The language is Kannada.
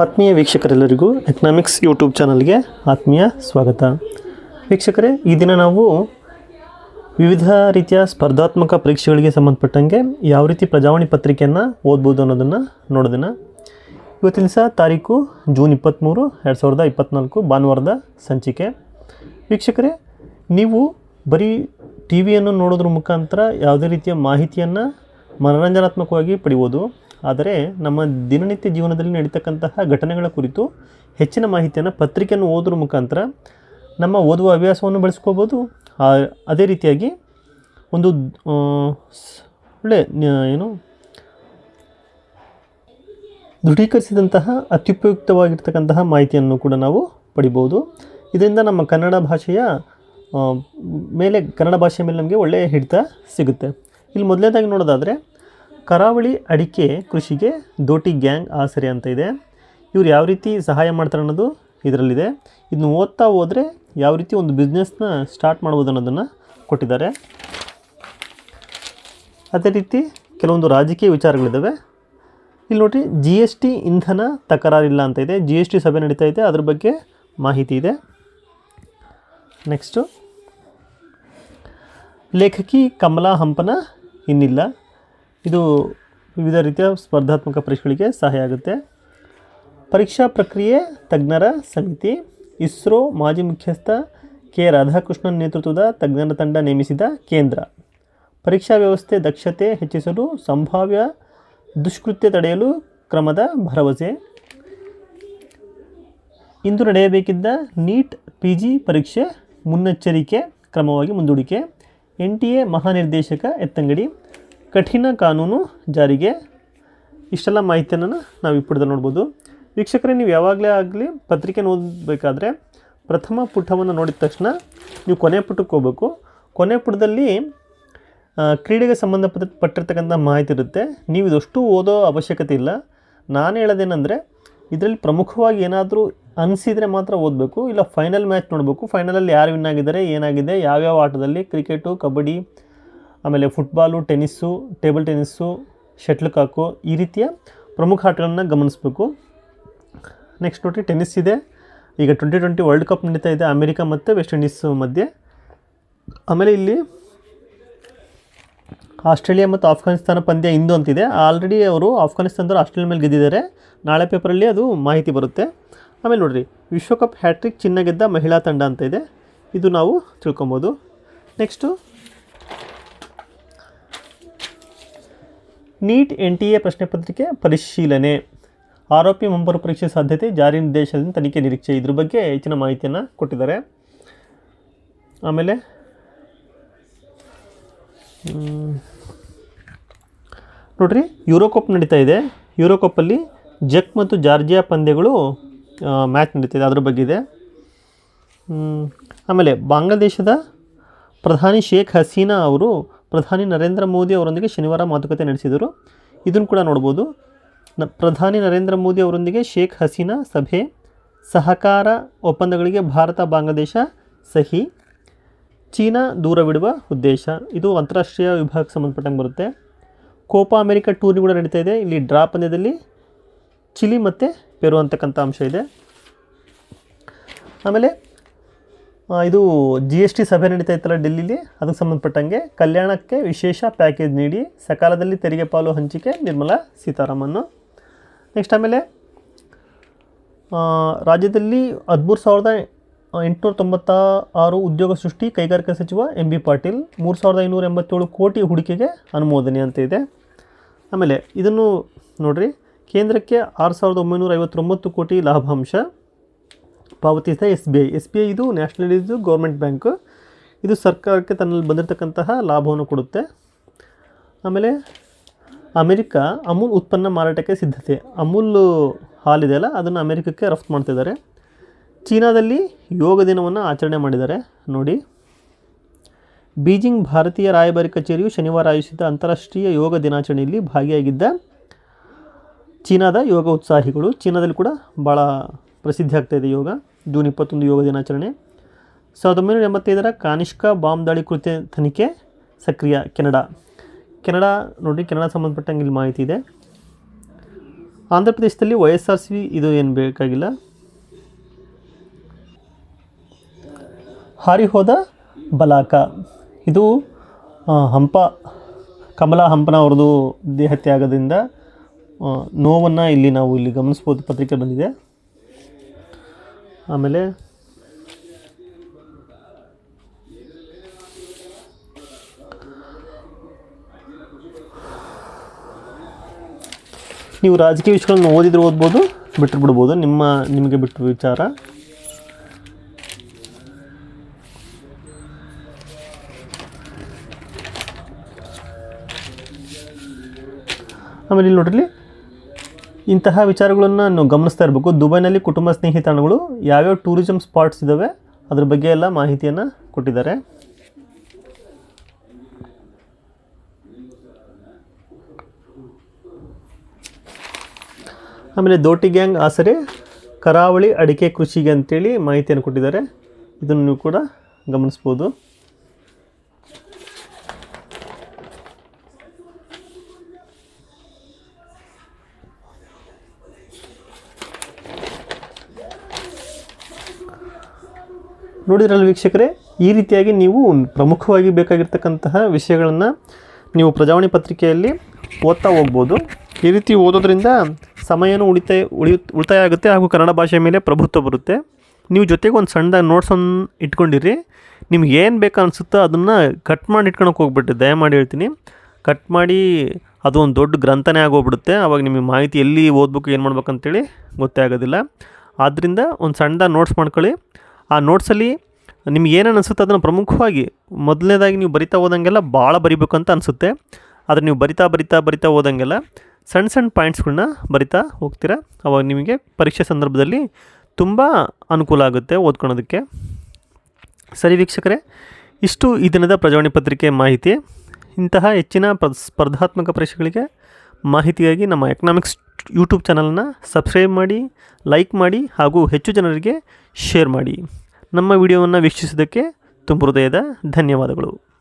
ಆತ್ಮೀಯ ವೀಕ್ಷಕರೆಲ್ಲರಿಗೂ ಎಕನಾಮಿಕ್ಸ್ ಯೂಟ್ಯೂಬ್ ಚಾನಲ್ಗೆ ಆತ್ಮೀಯ ಸ್ವಾಗತ. ವೀಕ್ಷಕರೇ, ಈ ದಿನ ನಾವು ವಿವಿಧ ರೀತಿಯ ಸ್ಪರ್ಧಾತ್ಮಕ ಪರೀಕ್ಷೆಗಳಿಗೆ ಸಂಬಂಧಪಟ್ಟಂಗೆ ಯಾವ ರೀತಿ ಪ್ರಜಾವಾಣಿ ಪತ್ರಿಕೆಯನ್ನು ಓದ್ಬೋದು ಅನ್ನೋದನ್ನು ನೋಡೋದನ್ನು ಇವತ್ತಿನ ಸಹ ತಾರೀಕು ಜೂನ್ ಇಪ್ಪತ್ತ್ಮೂರು ಎರಡು ಸಾವಿರದ ಇಪ್ಪತ್ತ್ನಾಲ್ಕು ಭಾನುವಾರದ ಸಂಚಿಕೆ. ವೀಕ್ಷಕರೇ, ನೀವು ಬರೀ ಟಿ ವಿಯನ್ನು ನೋಡೋದ್ರ ಮುಖಾಂತರ ಯಾವುದೇ ರೀತಿಯ ಮಾಹಿತಿಯನ್ನು ಮನರಂಜನಾತ್ಮಕವಾಗಿ ಪಡೆಯುವುದು ಆದರೆ ನಮ್ಮ ದಿನನಿತ್ಯ ಜೀವನದಲ್ಲಿ ನಡೀತಕ್ಕಂತಹ ಘಟನೆಗಳ ಕುರಿತು ಹೆಚ್ಚಿನ ಮಾಹಿತಿಯನ್ನು ಪತ್ರಿಕೆಯನ್ನು ಓದೋದ್ರ ಮುಖಾಂತರ ನಮ್ಮ ಓದುವ ಹವ್ಯಾಸವನ್ನು ಬೆಳೆಸ್ಕೋಬೋದು. ಅದೇ ರೀತಿಯಾಗಿ ಒಂದು ಒಳ್ಳೆ ಏನು, ದೃಢೀಕರಿಸಿದಂತಹ ಅತ್ಯುಪಯುಕ್ತವಾಗಿರ್ತಕ್ಕಂತಹ ಮಾಹಿತಿಯನ್ನು ಕೂಡ ನಾವು ಪಡಿಬೋದು. ಇದರಿಂದ ನಮ್ಮ ಕನ್ನಡ ಭಾಷೆಯ ಮೇಲೆ ಕನ್ನಡ ಭಾಷೆಯ ಮೇಲೆ ನಮಗೆ ಒಳ್ಳೆಯ ಹಿಡಿತ ಸಿಗುತ್ತೆ. ಇಲ್ಲಿ ಮೊದಲನೇದಾಗಿ ನೋಡೋದಾದರೆ ಕರಾವಳಿ ಅಡಿಕೆ ಕೃಷಿಗೆ ದೋಟಿ ಗ್ಯಾಂಗ್ ಆಸರೆ ಅಂತ ಇದೆ. ಇವ್ರು ಯಾವ ರೀತಿ ಸಹಾಯ ಮಾಡ್ತಾರೆ ಅನ್ನೋದು ಇದರಲ್ಲಿದೆ. ಇದನ್ನು ಓದ್ತಾ ಹೋದರೆ ಯಾವ ರೀತಿ ಒಂದು ಬಿಸ್ನೆಸ್ನ ಸ್ಟಾರ್ಟ್ ಮಾಡ್ಬೋದು ಅನ್ನೋದನ್ನು ಕೊಟ್ಟಿದ್ದಾರೆ. ಅದೇ ರೀತಿ ಕೆಲವೊಂದು ರಾಜಕೀಯ ವಿಚಾರಗಳಿದ್ದಾವೆ. ಇಲ್ಲಿ ನೋಡಿರಿ ಜಿ ಎಸ್ ಟಿ ಇಂಧನ ತಕರಾರಿಲ್ಲ ಅಂತ ಇದೆ. ಜಿ ಎಸ್ ಟಿ ಸಭೆ ನಡೀತಾ ಇದೆ. ಅದ್ರ ಬಗ್ಗೆ ಮಾಹಿತಿ ಇದೆ. ನೆಕ್ಸ್ಟು ಲೇಖಕಿ ಕಮಲಾ ಹಂಪನ ಇನ್ನಿಲ್ಲ. ಇದು ವಿವಿಧ ರೀತಿಯ ಸ್ಪರ್ಧಾತ್ಮಕ ಪರೀಕ್ಷೆಗಳಿಗೆ ಸಹಾಯ ಆಗುತ್ತೆ. ಪರೀಕ್ಷಾ ಪ್ರಕ್ರಿಯೆ, ತಜ್ಞರ ಸಮಿತಿ, ಇಸ್ರೋ ಮಾಜಿ ಮುಖ್ಯಸ್ಥ ಕೆ ರಾಧಾಕೃಷ್ಣನ್ ನೇತೃತ್ವದ ತಜ್ಞರ ತಂಡ ನೇಮಿಸಿದ ಕೇಂದ್ರ. ಪರೀಕ್ಷಾ ವ್ಯವಸ್ಥೆ ದಕ್ಷತೆ ಹೆಚ್ಚಿಸಲು ಸಂಭಾವ್ಯ ದುಷ್ಕೃತ್ಯ ತಡೆಯಲು ಕ್ರಮದ ಭರವಸೆ. ಇಂದು ನಡೆಯಬೇಕಿದ್ದ ನೀಟ್ ಪಿ ಜಿ ಪರೀಕ್ಷೆ ಮುನ್ನೆಚ್ಚರಿಕೆ, ಕ್ರಮವಾಗಿ ಮುಂದೂಡಿಕೆ. ಎನ್ ಟಿ ಎ ಮಹಾನಿರ್ದೇಶಕ ಎತ್ತಂಗಡಿ. ಕಠಿಣ ಕಾನೂನು ಜಾರಿಗೆ ಇಷ್ಟೆಲ್ಲ ಮಾಹಿತಿಯನ್ನು ನಾವು ಈ ಪುಟದಲ್ಲಿ ನೋಡ್ಬೋದು. ವೀಕ್ಷಕರೇ, ನೀವು ಯಾವಾಗಲೇ ಆಗಲಿ ಪತ್ರಿಕೆ ಓದಬೇಕಾದ್ರೆ ಪ್ರಥಮ ಪುಟವನ್ನು ನೋಡಿದ ತಕ್ಷಣ ನೀವು ಕೊನೆ ಪುಟಕ್ಕೆ ಹೋಗಬೇಕು. ಕೊನೆ ಪುಟದಲ್ಲಿ ಕ್ರೀಡೆಗೆ ಸಂಬಂಧಪಟ್ಟ ಪಟ್ಟಿರ್ತಕ್ಕಂಥ ಮಾಹಿತಿ ಇರುತ್ತೆ. ನೀವು ಇದಷ್ಟು ಓದೋ ಅವಶ್ಯಕತೆ ಇಲ್ಲ. ನಾನು ಹೇಳೋದೇನೆಂದರೆ, ಇದರಲ್ಲಿ ಪ್ರಮುಖವಾಗಿ ಏನಾದರೂ ಅನಿಸಿದರೆ ಮಾತ್ರ ಓದಬೇಕು. ಇಲ್ಲ, ಫೈನಲ್ ಮ್ಯಾಚ್ ನೋಡಬೇಕು. ಫೈನಲಲ್ಲಿ ಯಾರು ವಿನ್ ಆಗಿದ್ದಾರೆ, ಏನಾಗಿದೆ, ಯಾವ್ಯಾವ ಆಟದಲ್ಲಿ ಕ್ರಿಕೆಟು, ಕಬಡ್ಡಿ ಆಮೇಲೆ football tennis table tennis shuttlecock ಈ ರೀತಿಯ ಪ್ರಮುಖ ಆಟಗಳನ್ನು ಗಮನಿಸಬೇಕು. ನೆಕ್ಸ್ಟ್ ನೋಡಿರಿ ಟೆನ್ನಿಸ್ ಇದೆ. ಈಗ ಟ್ವೆಂಟಿ ಟ್ವೆಂಟಿ ವರ್ಲ್ಡ್ ಕಪ್ ನಡೀತಾ ಇದೆ ಅಮೆರಿಕ ಮತ್ತು ವೆಸ್ಟ್ ಇಂಡೀಸ್ ಮಧ್ಯೆ. ಆಮೇಲೆ ಇಲ್ಲಿ ಆಸ್ಟ್ರೇಲಿಯಾ ಮತ್ತು ಆಫ್ಘಾನಿಸ್ತಾನ ಪಂದ್ಯ ಇಂದು ಅಂತಿದೆ. ಆಲ್ರೆಡಿ ಅವರು ಆಫ್ಘಾನಿಸ್ತಾನದವರು ಆಸ್ಟ್ರೇಲಿಯಾ ಮೇಲೆ ಗೆದ್ದಿದ್ದಾರೆ. ನಾಳೆ ಪೇಪರಲ್ಲಿ ಅದು ಮಾಹಿತಿ ಬರುತ್ತೆ. ಆಮೇಲೆ ನೋಡಿರಿ, ವಿಶ್ವಕಪ್ ಹ್ಯಾಟ್ರಿಕ್ ಚಿನ್ನ ಗೆದ್ದ ಮಹಿಳಾ ತಂಡ ಅಂತ ಇದೆ. ಇದು ನಾವು ತಿಳ್ಕೊಬೋದು. Next NEET N T A ಪ್ರಶ್ನೆ ಪತ್ರಿಕೆ ಪರಿಶೀಲನೆ. ಆರೋಪಿ ಮುಂಬರುವ ಪರೀಕ್ಷೆ ಸಾಧ್ಯತೆ ಜಾರಿ ನಿರ್ದೇಶನದಿಂದ ತನಿಖೆ ನಿರೀಕ್ಷೆ. ಇದ್ರ ಬಗ್ಗೆ ಹೆಚ್ಚಿನ ಮಾಹಿತಿಯನ್ನು ಕೊಟ್ಟಿದ್ದಾರೆ. ಆಮೇಲೆ ನೋಡ್ರಿ ಯೂರೋ ಕಪ್ ನಡೀತಾ ಇದೆ. ಯೂರೋ ಕಪ್ಪಲ್ಲಿ ಜಕ್ ಮತ್ತು ಜಾರ್ಜಿಯಾ ಪಂದ್ಯಗಳು ಮ್ಯಾಚ್ ಇದೆ. ಅದ್ರ ಬಗ್ಗೆ ಇದೆ. ಆಮೇಲೆ ಬಾಂಗ್ಲಾದೇಶದ ಪ್ರಧಾನಿ ಶೇಖ್ ಹಸೀನಾ ಅವರು ಪ್ರಧಾನಿ ನರೇಂದ್ರ ಮೋದಿ ಅವರೊಂದಿಗೆ ಶನಿವಾರ ಮಾತುಕತೆ ನಡೆಸಿದರು. ಇದನ್ನು ಕೂಡ ನೋಡ್ಬೋದು. ಪ್ರಧಾನಿ ನರೇಂದ್ರ ಮೋದಿ ಅವರೊಂದಿಗೆ ಶೇಖ್ ಹಸೀನಾ ಸಭೆ, ಸಹಕಾರ ಒಪ್ಪಂದಗಳಿಗೆ ಭಾರತ, ಬಾಂಗ್ಲಾದೇಶ ಸಹಿ, ಚೀನಾ ದೂರವಿಡುವ ಉದ್ದೇಶ. ಇದು ಅಂತಾರಾಷ್ಟ್ರೀಯ ವಿಭಾಗಕ್ಕೆ ಸಂಬಂಧಪಟ್ಟಂಗೆ ಬರುತ್ತೆ. ಕೋಪಾ ಅಮೆರಿಕ ಟೂರ್ನಿ ಕೂಡ ನಡೀತಾ ಇದೆ. ಇಲ್ಲಿ ಡ್ರಾ ಪಂದ್ಯದಲ್ಲಿ ಚಿಲಿ ಮತ್ತು ಪೆರು ಅಂತಕ್ಕಂಥ ಅಂಶ ಇದೆ. ಆಮೇಲೆ ಇದು ಜಿ ಎಸ್ ಟಿ ಸಭೆ ನಡೀತಾ ಇತ್ತಲ್ಲ ಡೆಲ್ಲಿಲಿ? ಅದಕ್ಕೆ ಸಂಬಂಧಪಟ್ಟಂಗೆ ಕಲ್ಯಾಣಕ್ಕೆ ವಿಶೇಷ ಪ್ಯಾಕೇಜ್ ನೀಡಿ ಸಕಾಲದಲ್ಲಿ ತೆರಿಗೆ ಪಾಲು ಹಂಚಿಕೆ ನಿರ್ಮಲಾ ಸೀತಾರಾಮನ್. ನೆಕ್ಸ್ಟ್ ಆಮೇಲೆ ರಾಜ್ಯದಲ್ಲಿ ಹದಿಮೂರು ಸಾವಿರದ ಎಂಟುನೂರ ತೊಂಬತ್ತ ಆರು ಉದ್ಯೋಗ ಸೃಷ್ಟಿ ಕೈಗಾರಿಕಾ ಸಚಿವ ಎಂ ಬಿ ಪಾಟೀಲ್, ಮೂರು ಸಾವಿರದ ಐನೂರ ಎಂಬತ್ತೇಳು ಕೋಟಿ ಹೂಡಿಕೆಗೆ ಅನುಮೋದನೆ ಅಂತ ಇದೆ. ಆಮೇಲೆ ಇದನ್ನು ನೋಡಿರಿ, ಕೇಂದ್ರಕ್ಕೆ ಆರು ಸಾವಿರದ ಒಂಬೈನೂರ ಐವತ್ತೊಂಬತ್ತು ಕೋಟಿ ಲಾಭಾಂಶ. ಪಾವತಿಸಿದ S B I S B I ಇದು ನ್ಯಾಷನಲ್ ಇದು ಗೌರ್ಮೆಂಟ್ ಬ್ಯಾಂಕು. ಇದು ಸರ್ಕಾರಕ್ಕೆ ತನ್ನಲ್ಲಿ ಬಂದಿರತಕ್ಕಂತಹ ಲಾಭವನ್ನು ಕೊಡುತ್ತೆ. ಆಮೇಲೆ ಅಮೆರಿಕ ಅಮೂಲ್ ಉತ್ಪನ್ನ ಮಾರಾಟಕ್ಕೆ ಸಿದ್ಧತೆ. ಅಮೂಲ್ ಹಾಲಿದೆಯಲ್ಲ ಅದನ್ನು ಅಮೆರಿಕಕ್ಕೆ ರಫ್ತು ಮಾಡ್ತಿದ್ದಾರೆ. ಚೀನಾದಲ್ಲಿ ಯೋಗ ದಿನವನ್ನು ಆಚರಣೆ ಮಾಡಿದ್ದಾರೆ. ನೋಡಿ. ಬೀಜಿಂಗ್ ಭಾರತೀಯ ರಾಯಭಾರಿ ಕಚೇರಿಯು ಶನಿವಾರ ಆಯೋಜಿಸಿದ ಅಂತಾರಾಷ್ಟ್ರೀಯ ಯೋಗ ದಿನಾಚರಣೆಯಲ್ಲಿ ಭಾಗಿಯಾಗಿದ್ದ ಚೀನಾದ ಯೋಗ ಉತ್ಸಾಹಿಗಳು. ಚೀನಾದಲ್ಲಿ ಕೂಡ ಭಾಳ ಪ್ರಸಿದ್ಧಿ ಆಗ್ತಾ ಇದೆ ಯೋಗ, ಜೂನ್ ಇಪ್ಪತ್ತೊಂದು ಯೋಗ ದಿನಾಚರಣೆ. ಸಾವಿರದ ಒಂಬೈನೂರ ಎಂಬತ್ತೈದರ ಕಾನಿಷ್ಕ ಬಾಂಬ್ ದಾಳಿ ಕೃತ್ಯ ತನಿಖೆ ಸಕ್ರಿಯ ಕೆನಡಾ. ಕೆನಡಾ ನೋಡಿ, ಕೆನಡಾ ಸಂಬಂಧಪಟ್ಟಂಗೆ ಇಲ್ಲಿ ಮಾಹಿತಿ ಇದೆ. ಆಂಧ್ರ ಪ್ರದೇಶದಲ್ಲಿ ವೈ ಎಸ್ ಆರ್ ಸಿ ಇದು ಏನು ಬೇಕಾಗಿಲ್ಲ. ಹಾರಿ ಹೋದ ಬಲಾಕ. ಇದು ಹಂಪ, ಕಮಲಾ ಹಂಪನ ಅವ್ರದ್ದು ದೇಹತ್ಯಾಗದಿಂದ ನೋವನ್ನು ಇಲ್ಲಿ ನಾವು ಇಲ್ಲಿ ಗಮನಿಸ್ಬೋದು, ಪತ್ರಿಕೆ ಬಂದಿದೆ. ಆಮೇಲೆ ನೀವು ರಾಜಕೀಯ ವಿಷಯಗಳನ್ನು ಓದಿದ್ರೆ ಓದ್ಬೋದು ಬಿಟ್ಟರು ಬಿಡ್ಬೋದು. ನಿಮ್ಮ, ನಿಮಗೆ ಬಿಟ್ಟು ವಿಚಾರ. ಆಮೇಲೆ ಇಲ್ಲಿ ನೋಡ್ರಿ. ಇಂತಹ ವಿಚಾರಗಳನ್ನು ನಾವು ಗಮನಿಸ್ತಾ ಇರಬೇಕು. ದುಬೈನಲ್ಲಿ ಕುಟುಂಬ ಸ್ನೇಹಿ ತಾಣಗಳು ಯಾವ್ಯಾವ ಟೂರಿಸಂ ಸ್ಪಾಟ್ಸ್ ಇದ್ದಾವೆ ಅದ್ರ ಬಗ್ಗೆ ಎಲ್ಲ ಮಾಹಿತಿಯನ್ನು ಕೊಟ್ಟಿದ್ದಾರೆ. ಆಮೇಲೆ ದೋಟಿ ಗ್ಯಾಂಗ್ ಆಸರೆ, ಕರಾವಳಿ ಅಡಿಕೆ ಕೃಷಿಗೆ ಅಂತೇಳಿ ಮಾಹಿತಿಯನ್ನು ಕೊಟ್ಟಿದ್ದಾರೆ. ಇದನ್ನು ನೀವು ಕೂಡ ಗಮನಿಸ್ಬೋದು. ನೋಡಿದ್ರಲ್ಲ ವೀಕ್ಷಕರೇ, ಈ ರೀತಿಯಾಗಿ ನೀವು ಪ್ರಮುಖವಾಗಿ ಬೇಕಾಗಿರ್ತಕ್ಕಂತಹ ವಿಷಯಗಳನ್ನು ನೀವು ಪ್ರಜಾವಾಣಿ ಪತ್ರಿಕೆಯಲ್ಲಿ ಓದ್ತಾ ಹೋಗ್ಬೋದು. ಈ ರೀತಿ ಓದೋದ್ರಿಂದ ಸಮಯನೂ ಉಳಿತಾಯ ಉಳಿಯು, ಉಳಿತಾಯ ಆಗುತ್ತೆ ಹಾಗೂ ಕನ್ನಡ ಭಾಷೆಯ ಮೇಲೆ ಪ್ರಭುತ್ವ ಬರುತ್ತೆ. ನೀವು ಜೊತೆಗೆ ಒಂದು ಸಣ್ಣದಾಗಿ ನೋಟ್ಸನ್ನು ಇಟ್ಕೊಂಡಿರಿ. ನಿಮ್ಗೆ ಏನು ಬೇಕು ಅನಿಸುತ್ತೋ ಅದನ್ನು ಕಟ್ ಮಾಡಿ ಇಟ್ಕೊಳಕ್ಕೆ ಹೋಗ್ಬಿಟ್ಟು ದಯಮಾಡಿ ಹೇಳ್ತೀನಿ. ಕಟ್ ಮಾಡಿ ಅದು ಒಂದು ದೊಡ್ಡ ಗ್ರಂಥನೇ ಆಗೋಗ್ಬಿಡುತ್ತೆ. ಆವಾಗ ನಿಮಗೆ ಮಾಹಿತಿ ಎಲ್ಲಿ ಓದಬೇಕು, ಏನು ಮಾಡ್ಬೇಕಂತೇಳಿ ಗೊತ್ತೇ ಆಗೋದಿಲ್ಲ. ಆದ್ದರಿಂದ ಒಂದು ಸಣ್ಣದಾಗಿ ನೋಟ್ಸ್ ಮಾಡ್ಕೊಳ್ಳಿ. ಆ ನೋಟ್ಸಲ್ಲಿ ನಿಮ್ಗೆ ಏನೇನು ಅನಿಸುತ್ತೆ ಅದನ್ನು ಪ್ರಮುಖವಾಗಿ ಮೊದಲನೇದಾಗಿ ನೀವು ಬರಿತಾ ಹೋದಂಗೆಲ್ಲ ಭಾಳ ಬರಿಬೇಕು ಅಂತ ಅನಿಸುತ್ತೆ. ಆದರೆ ನೀವು ಬರಿತಾ ಬರಿತಾ ಬರಿತಾ ಹೋದಂಗೆಲ್ಲ ಸಣ್ಣ ಸಣ್ಣ ಪಾಯಿಂಟ್ಸ್ಗಳನ್ನ ಬರಿತಾ ಹೋಗ್ತೀರಾ? ಅವಾಗ ನಿಮಗೆ ಪರೀಕ್ಷೆ ಸಂದರ್ಭದಲ್ಲಿ ತುಂಬ ಅನುಕೂಲ ಆಗುತ್ತೆ ಓದ್ಕೊಳೋದಕ್ಕೆ. ಸರಿ ವೀಕ್ಷಕರೇ, ಇಷ್ಟು ಈ ದಿನದ ಪ್ರಜಾವಾಣಿ ಪತ್ರಿಕೆ ಮಾಹಿತಿ. ಇಂತಹ ಹೆಚ್ಚಿನ ಪ್ರ- ಸ್ಪರ್ಧಾತ್ಮಕ ಪರೀಕ್ಷೆಗಳಿಗೆ ಮಾಹಿತಿಯಾಗಿ ನಮ್ಮ ಎಕನಾಮಿಕ್ಸ್ ಯೂಟ್ಯೂಬ್ ಚಾನಲನ್ನು ಸಬ್ಸ್ಕ್ರೈಬ್ ಮಾಡಿ, ಲೈಕ್ ಮಾಡಿ ಹಾಗೂ ಹೆಚ್ಚು ಜನರಿಗೆ ಶೇರ್ ಮಾಡಿ. ನಮ್ಮ ವಿಡಿಯೋವನ್ನು ವೀಕ್ಷಿಸಿದ್ದಕ್ಕೆ ತುಂಬ ಹೃದಯದ ಧನ್ಯವಾದಗಳು.